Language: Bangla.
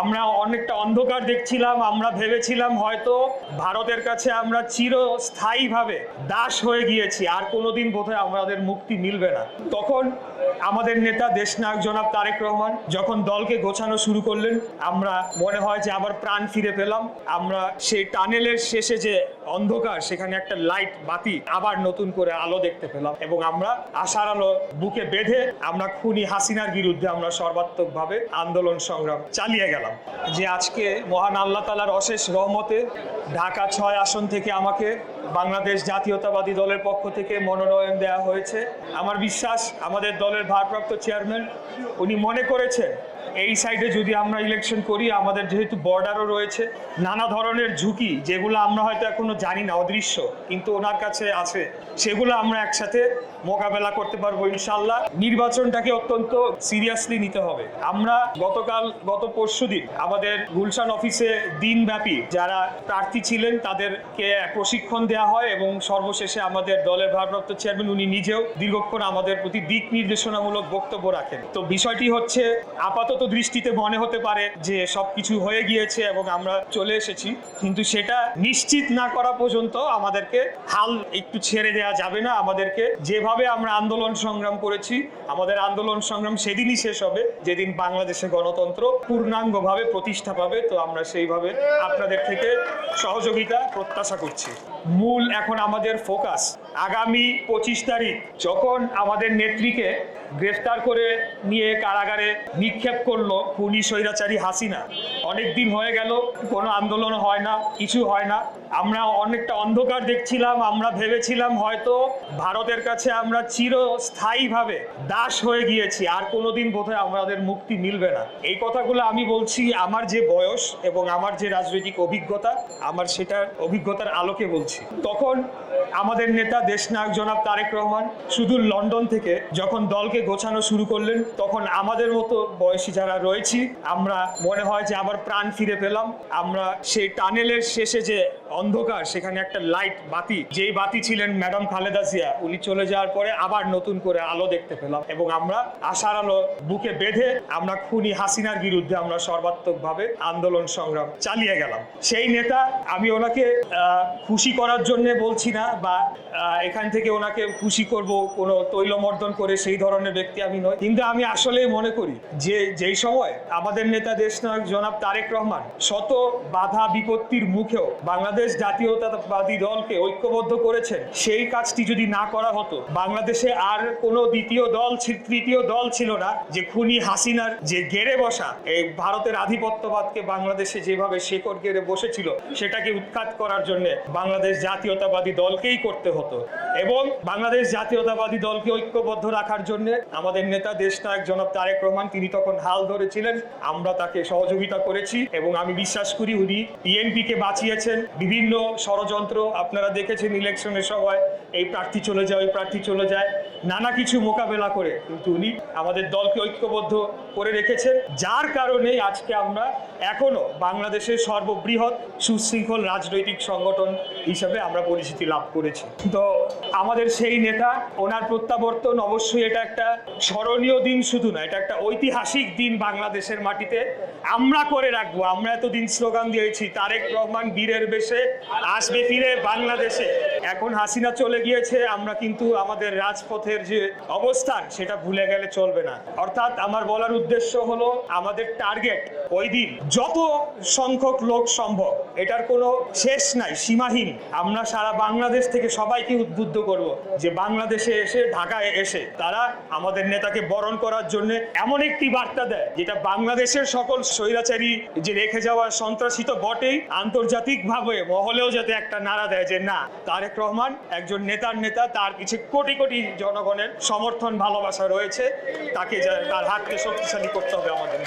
আমরা অনেকটা অন্ধকার দেখছিলাম, আমরা ভেবেছিলাম হয়তো ভারতের কাছে আমরা চিরস্থায়ীভাবে দাস হয়ে গিয়েছি, আর কোনোদিন বোধহয় আমাদের মুক্তি মিলবে না। তখন আমাদের নেতা দেশনায়ক জনাব তারেক রহমান যখন দলকে গোছানো শুরু করলেন, আমরা মনে হয় যে আবার প্রাণ ফিরে পেলাম। আমরা সেই টানেলের শেষে যে অন্ধকার, সেখানে একটা লাইট বাতি আবার নতুন করে আলো দেখতে পেলাম এবং আমরা আশার আলো বুকে বেঁধে আমরা খুনি হাসিনার বিরুদ্ধে আমরা সর্বাত্মকভাবে আন্দোলন সংগ্রাম চালিয়ে গেলাম। যে আজকে মহান আল্লাহ তালার অশেষ রহমতে ঢাকা ছয় আসন থেকে আমাকে বাংলাদেশ জাতীয়তাবাদী দলের পক্ষ থেকে মনোনয়ন দেওয়া হয়েছে। আমার বিশ্বাস, আমাদের দলের ভারপ্রাপ্ত চেয়ারম্যান, উনি মনে করেছেন, এই সাইডে যদি আমরা ইলেকশন করি, আমাদের যেহেতু বর্ডারও রয়েছে, নানা ধরনের ঝুঁকি, যেগুলো আমরা হয়তো এখনও জানি না, অদৃশ্য, কিন্তু ওনার কাছে আছে, সেগুলো আমরা একসাথে মোকাবেলা করতে পারব ইনশাল্লাহ নির্বাচনটাকে অত্যন্ত সিরিয়াসলি নিতে হবে। আমরা গতকাল, গত পরশু দিন আমাদের গুলশান অফিসে দিনব্যাপী যারা প্রার্থী ছিলেন, তাদেরকে প্রশিক্ষণ দেওয়া হয় এবং সর্বশেষে আমাদের দলের ভারপ্রাপ্ত চেয়ারম্যান, উনি নিজেও দীর্ঘক্ষণ আমাদের প্রতি দিক নির্দেশনামূলক বক্তব্য রাখেন। তো বিষয়টি হচ্ছে, আপাতত দৃষ্টিতে মনে হতে পারে যে সবকিছু হয়ে গিয়েছে এবং আমরা চলে এসেছি। কিন্তু সেটা নিশ্চিত না করা পর্যন্ত আমাদেরকে হাল একটু ছেড়ে দেওয়া যাবে না। আমাদেরকে যেভাবে আমরা আন্দোলন সংগ্রাম করেছি? আমাদের আন্দোলন সংগ্রাম সেদিনই শেষ হবে, যেদিন বাংলাদেশে গণতন্ত্র পূর্ণাঙ্গভাবে প্রতিষ্ঠা পাবে। তো আমরা সেইভাবে আপনাদের থেকে সহযোগিতা, প্রত্যাশা করছি। মূল এখন আমাদের ফোকাস। আগামী পঁচিশ তারিখ যখন আমাদের নেত্রীকে গ্রেফতার করে নিয়ে কারাগারে নিক্ষেপ করল খুনি স্বৈরাচারী হাসিনা, অনেক দিন হয়ে গেল, কোনো আন্দোলন হয় না, কিছু হয় না। আমরা অনেকটা অন্ধকার দেখছিলাম, আমরা ভেবেছিলাম হয়তো ভারতের কাছে আমরা চিরস্থায়ীভাবে দাস হয়ে গিয়েছি, আর কোনোদিন বোধহয় আমাদের মুক্তি মিলবে না। এই কথাগুলো আমি বলছি আমার যে বয়স এবং আমার যে রাজনৈতিক অভিজ্ঞতা, আমার সেটার অভিজ্ঞতার আলোকে বলছি। তখন আমাদের নেতা, দেশনায়ক জনাব তারেক রহমান শুধু লন্ডন থেকে যখন দলকে গোছানো শুরু করলেন, তখন আমাদের মতো বয়সী যারা রয়েছি, আমরা মনে হয় যে আবার প্রাণ ফিরে পেলাম। আমরা সেই টানেলের শেষে যে অন্ধকার, সেখানে একটা লাইট বাতি। যেই বাতি ছিলেন ম্যাডাম খালেদা জিয়া, উনি চলে যাওয়ার পরে আবার নতুন করে আলো দেখতে পেলাম এবং আমরা আশার আলো বুকে বেঁধে আমরা খুনি হাসিনার বিরুদ্ধে আমরা সর্বাত্মকভাবে আন্দোলন সংগ্রাম চালিয়ে গেলাম। সেই নেতা আমি ওনাকে খুশি করার জন্য বলছি না বা এখান থেকে ওনাকে খুশি করব, কোনো তৈলমর্দন করে সেই ধরনের ব্যক্তি আমি নই। কিন্তু আমি আসলে মনে করি যে, যেই সময় আমাদের নেতা দেশনায়ক জনাব তারেক রহমান শত বাধা বিপত্তির মুখেও বাংলাদেশ জাতীয়তাবাদী দলকে ঐক্যবদ্ধ করেছেন সেই কাজটি যদি না করা হতো, বাংলাদেশে আর কোনো দ্বিতীয় দল তৃতীয় দল ছিল না, যে খুনি হাসিনার যে গেড়ে বসা, এই ভারতের আধিপত্যবাদকে বাংলাদেশে যেভাবে শেকড় গেড়ে বসেছিল, সেটাকে উৎখাত করার জন্য বাংলাদেশ জাতীয়তাবাদী দলকেই করতে হতো। এবং বাংলাদেশ জাতীয়তাবাদী দলকে ঐক্যবদ্ধ রাখার জন্য আমাদের নেতা দেশনায়ক জনাব তারেক রহমান, তিনি তখন হাল ধরেছিলেন। আমরা তাকে সহযোগিতা করেছি এবং আমি বিশ্বাস করি উনি বিএনপি কে বাঁচিয়েছেন বিভিন্ন ষড়যন্ত্র আপনারা দেখেছেন ইলেকশনের সময় এই প্রার্থী চলে যায়, ওই প্রার্থী চলে যায়, নানা কিছু মোকাবেলা করে কিন্তু উনি আমাদের দলকে ঐক্যবদ্ধ করে রেখেছেন, যার কারণে আজকে আমরা এখনও বাংলাদেশের সর্ববৃহৎ সুশৃঙ্খল রাজনৈতিক সংগঠন হিসেবে আমরা পরিচিতি লাভ করেছি। তো আমাদের সেই নেতা, ওনার প্রত্যাবর্তন অবশ্যই এটা একটা স্মরণীয় দিন শুধু না, এটা একটা ঐতিহাসিক দিন বাংলাদেশের মাটিতে। আমরা করে রাখব, আমরা এতদিন স্লোগান দিয়েছি, তারেক রহমান বীরের বেশে আসবে ফিরে বাংলাদেশে। এখন হাসিনা চলে গিয়েছে, আমরা কিন্তু আমাদের রাজপথের যে অবস্থান, সেটা ভুলে গেলে চলবে না। অর্থাৎ আমার বলার উদ্দেশ্য হলো, আমাদের টার্গেট ওই দিন যত সংখ্যক লোক সম্ভব, এটার কোনো শেষ নাই, সীমাহীন। আমরা সারা বাংলাদেশ থেকে সবাইকে উদ্বুদ্ধ করব যে বাংলাদেশে এসে, ঢাকায় এসে তারা আমাদের নেতাকে বরণ করার জন্য এমন একটি বার্তা দেয়, যেটা বাংলাদেশের সকল স্বৈরাচারী যে রেখে যাওয়া সন্ত্রাসী তো বটেই আন্তর্জাতিকভাবে মহলেও যাতে একটা নাড়া দেয় যে না, তারেক রহমান একজন নেতার নেতা, তার কিছু কোটি কোটি জনগণের সমর্থন, ভালোবাসা রয়েছে, তাকে তার হাতকে শক্তিশালী করতে হবে আমাদের